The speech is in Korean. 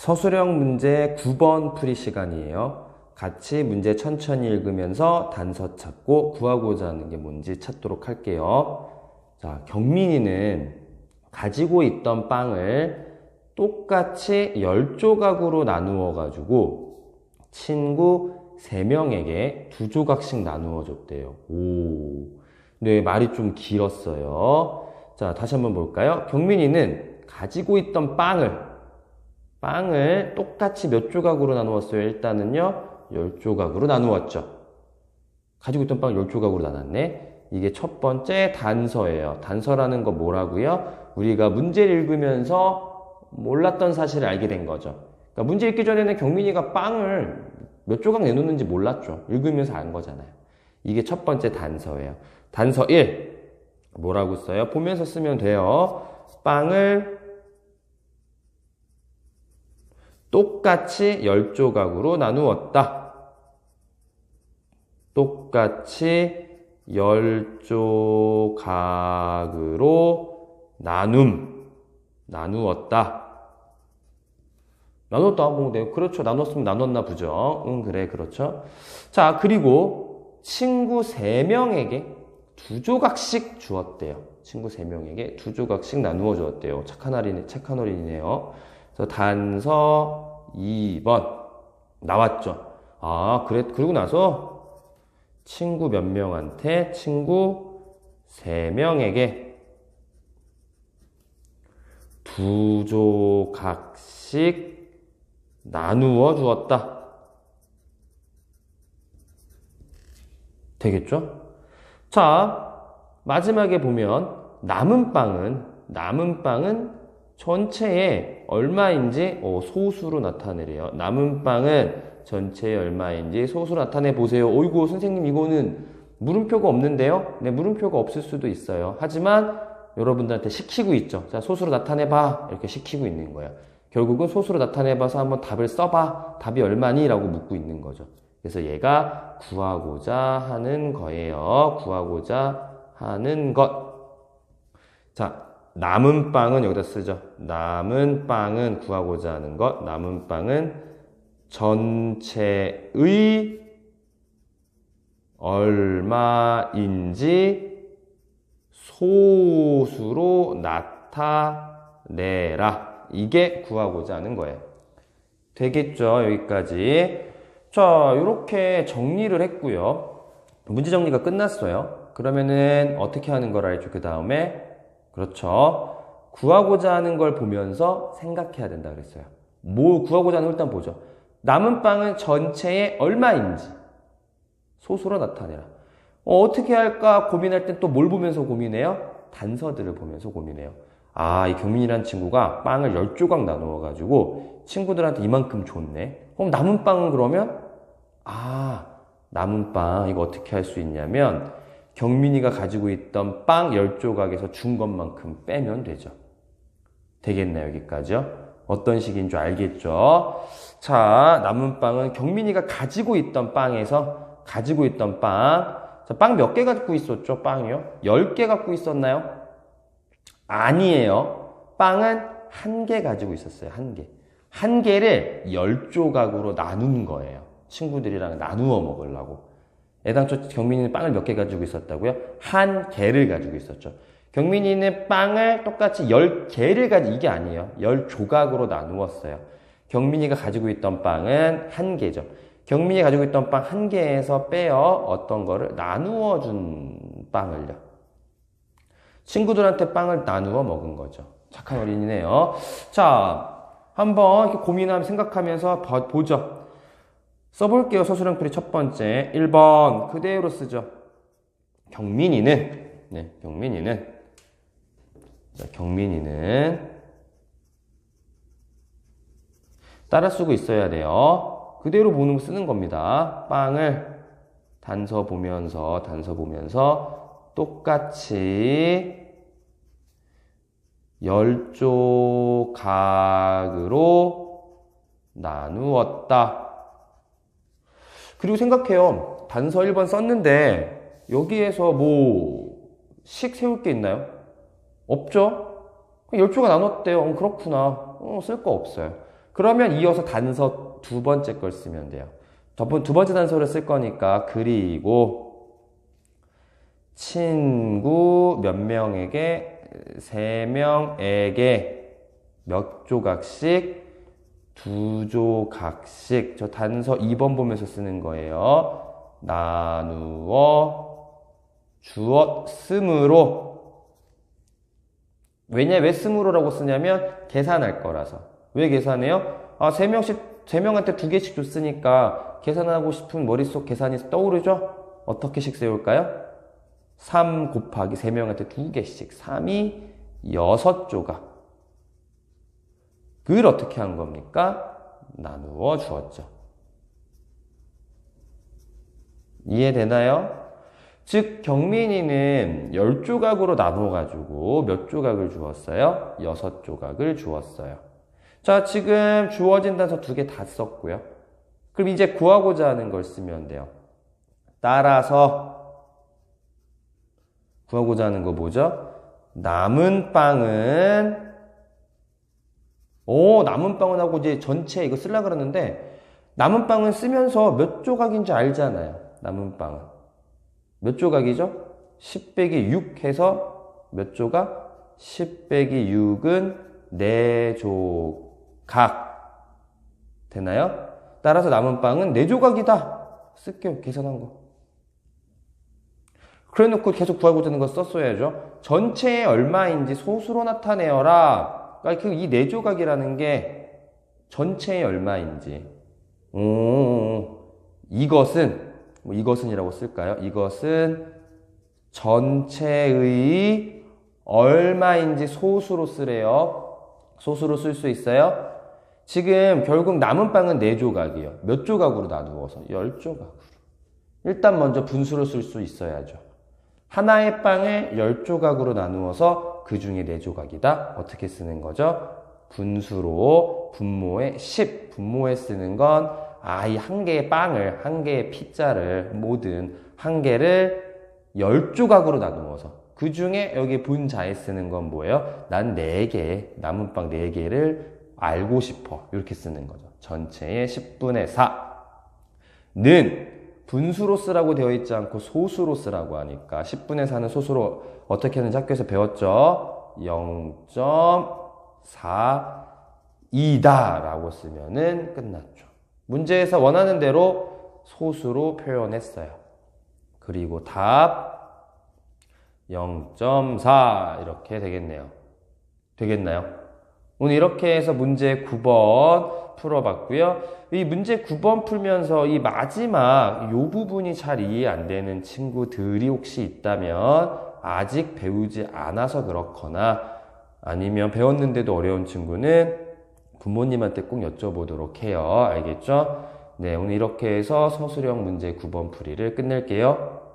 서술형 문제 9번 풀이 시간이에요. 같이 문제 천천히 읽으면서 단서 찾고 구하고자 하는 게 뭔지 찾도록 할게요. 자, 경민이는 가지고 있던 빵을 똑같이 10조각으로 나누어 가지고 친구 3명에게 두 조각씩 나누어 줬대요. 오. 네, 말이 좀 길었어요. 자, 다시 한번 볼까요? 경민이는 가지고 있던 빵을 빵을 똑같이 몇 조각으로 나누었어요? 일단은요, 10조각으로 나누었죠. 가지고 있던 빵을 10조각으로 나눴네. 이게 첫 번째 단서예요. 단서라는 거 뭐라고요? 우리가 문제를 읽으면서 몰랐던 사실을 알게 된 거죠. 그러니까 문제 읽기 전에는 경민이가 빵을 몇 조각 내놓는지 몰랐죠. 읽으면서 안 거잖아요. 이게 첫 번째 단서예요. 단서 1. 뭐라고 써요? 보면서 쓰면 돼요. 빵을 똑같이 10조각으로 나누었다. 똑같이 10조각으로 나눔, 나누었다. 나눴다. 뭐, 네, 그렇죠. 나눴으면 나눴나 보죠. 응, 그래, 그렇죠. 자, 그리고 친구 3명에게 두 조각씩 주었대요. 친구 3명에게 두 조각씩 나누어 주었대요. 착한 어린이, 착한 어린이네요. 단서 2번 나왔죠. 아, 그래 그리고 나서 친구 몇 명한테 친구 3명에게 두 조각씩 나누어 주었다. 되겠죠? 자, 마지막에 보면 남은 빵은 남은 빵은 전체에 얼마인지 어, 소수로 나타내래요. 남은 빵은 전체에 얼마인지 소수로 나타내 보세요. 어이구 선생님 이거는 물음표가 없는데요. 네, 물음표가 없을 수도 있어요. 하지만 여러분들한테 시키고 있죠. 자, 소수로 나타내봐. 이렇게 시키고 있는 거예요. 결국은 소수로 나타내봐서 한번 답을 써봐. 답이 얼마니? 라고 묻고 있는 거죠. 그래서 얘가 구하고자 하는 거예요. 구하고자 하는 것. 자, 남은 빵은 여기다 쓰죠. 남은 빵은 구하고자 하는 것. 남은 빵은 전체의 얼마인지 소수로 나타내라. 이게 구하고자 하는 거예요. 되겠죠? 여기까지. 자, 이렇게 정리를 했고요. 문제 정리가 끝났어요. 그러면은 어떻게 하는 걸 알죠? 그 다음에 그렇죠. 구하고자 하는 걸 보면서 생각해야 된다 그랬어요. 뭐 구하고자 하는 걸 일단 보죠. 남은 빵은 전체의 얼마인지 소수로 나타내라. 어, 떻게 할까 고민할 땐 또 뭘 보면서 고민해요? 단서들을 보면서 고민해요. 아, 이 경민이라는 친구가 빵을 10조각 나누어 가지고 친구들한테 이만큼 줬네. 그럼 남은 빵은 그러면 아, 남은 빵 이거 어떻게 할 수 있냐면 경민이가 가지고 있던 빵 10조각에서 준 것만큼 빼면 되죠. 되겠나요, 여기까지요? 어떤 식인 줄 알겠죠? 자, 남은 빵은 경민이가 가지고 있던 빵에서 가지고 있던 빵. 자, 빵 몇 개 갖고 있었죠, 빵이요? 10개 갖고 있었나요? 아니에요. 빵은 한 개 가지고 있었어요, 한 개. 한 개를 10조각으로 나눈 거예요. 친구들이랑 나누어 먹으려고. 애당초 경민이는 빵을 몇 개 가지고 있었다고요? 한 개를 가지고 있었죠. 경민이는 빵을 똑같이 10개를 가지고, 이게 아니에요. 10조각으로 나누었어요. 경민이가 가지고 있던 빵은 한 개죠. 경민이 가지고 있던 빵 한 개에서 빼어 어떤 거를 나누어 준 빵을요. 친구들한테 빵을 나누어 먹은 거죠. 착한 어린이네요. 자, 한번 이렇게 고민하면 생각하면서 보죠. 써볼게요. 서술형풀이 첫 번째. 1번. 그대로 쓰죠. 경민이는, 네, 경민이는, 자, 경민이는, 따라 쓰고 있어야 돼요. 그대로 보는 거 쓰는 겁니다. 빵을 단서 보면서, 단서 보면서, 똑같이 열 조각으로 나누었다. 그리고 생각해요. 단서 1번 썼는데 여기에서 뭐 식 세울 게 있나요? 없죠? 열조가 나눴대요. 어, 그렇구나. 어, 쓸 거 없어요. 그러면 이어서 단서 두 번째 걸 쓰면 돼요. 두 번째 단서를 쓸 거니까 그리고 친구 몇 명에게 세 명에게 몇 조각씩 두 조각씩 저 단서 2번 보면서 쓰는 거예요. 나누어 주었으므로 왜냐 왜 스므로라고 쓰냐면 계산할 거라서 왜 계산해요? 아, 세 명씩 세 명한테 두 개씩 줬으니까 계산하고 싶은 머릿속 계산이 떠오르죠? 어떻게씩 세울까요? 3 곱하기 세 명한테 두 개씩 3이 여섯 조각 그걸 어떻게 한 겁니까? 나누어 주었죠. 이해되나요? 즉 경민이는 10조각으로 나누어 가지고 몇 조각을 주었어요? 6조각을 주었어요. 자, 지금 주어진 단서 두 개 다 썼고요. 그럼 이제 구하고자 하는 걸 쓰면 돼요. 따라서 구하고자 하는 거 뭐죠? 남은 빵은 오, 남은 빵은 하고 이제 전체 이거 쓰려고 그러는데 남은 빵은 쓰면서 몇 조각인지 알잖아요. 남은 빵은. 몇 조각이죠? 10 빼기 6 해서 몇 조각? 10 빼기 6은 4조각. 되나요? 따라서 남은 빵은 4조각이다. 쓸게요. 계산한 거. 그래 놓고 계속 구하고자 하는 거 썼어야죠. 전체에 얼마인지 소수로 나타내어라. 그러니까 그이 4조각이라는 게 전체에 얼마인지. 오, 이것은 뭐 이것은이라고 쓸까요? 이것은 전체의 얼마인지 소수로 쓰래요. 소수로 쓸 수 있어요? 지금 결국 남은 빵은 4조각이에요. 몇 조각으로 나누어서? 10조각으로. 일단 먼저 분수로 쓸 수 있어야죠. 하나의 빵을 10조각으로 나누어서 그 중에 4조각이다. 어떻게 쓰는 거죠? 분수로 분모에 10. 분모에 쓰는 건 아, 이 한 개의 빵을, 한 개의 피자를, 모든 한 개를 10조각으로 나누어서 그 중에 여기 분자에 쓰는 건 뭐예요? 난 4개, 남은 빵 4개를 알고 싶어. 이렇게 쓰는 거죠. 전체의 10분의 4는 분수로 쓰라고 되어 있지 않고 소수로 쓰라고 하니까 10분의 4는 소수로 어떻게 하는지 학교에서 배웠죠? 0.42다 라고 쓰면은 끝났죠. 문제에서 원하는 대로 소수로 표현했어요. 그리고 답 0.4 이렇게 되겠네요. 되겠나요? 오늘 이렇게 해서 문제 9번 풀어봤고요. 이 문제 9번 풀면서 이 마지막 요 부분이 잘 이해 안 되는 친구들이 혹시 있다면 아직 배우지 않아서 그렇거나 아니면 배웠는데도 어려운 친구는 부모님한테 꼭 여쭤보도록 해요. 알겠죠? 네, 오늘 이렇게 해서 서술형 문제 9번 풀이를 끝낼게요.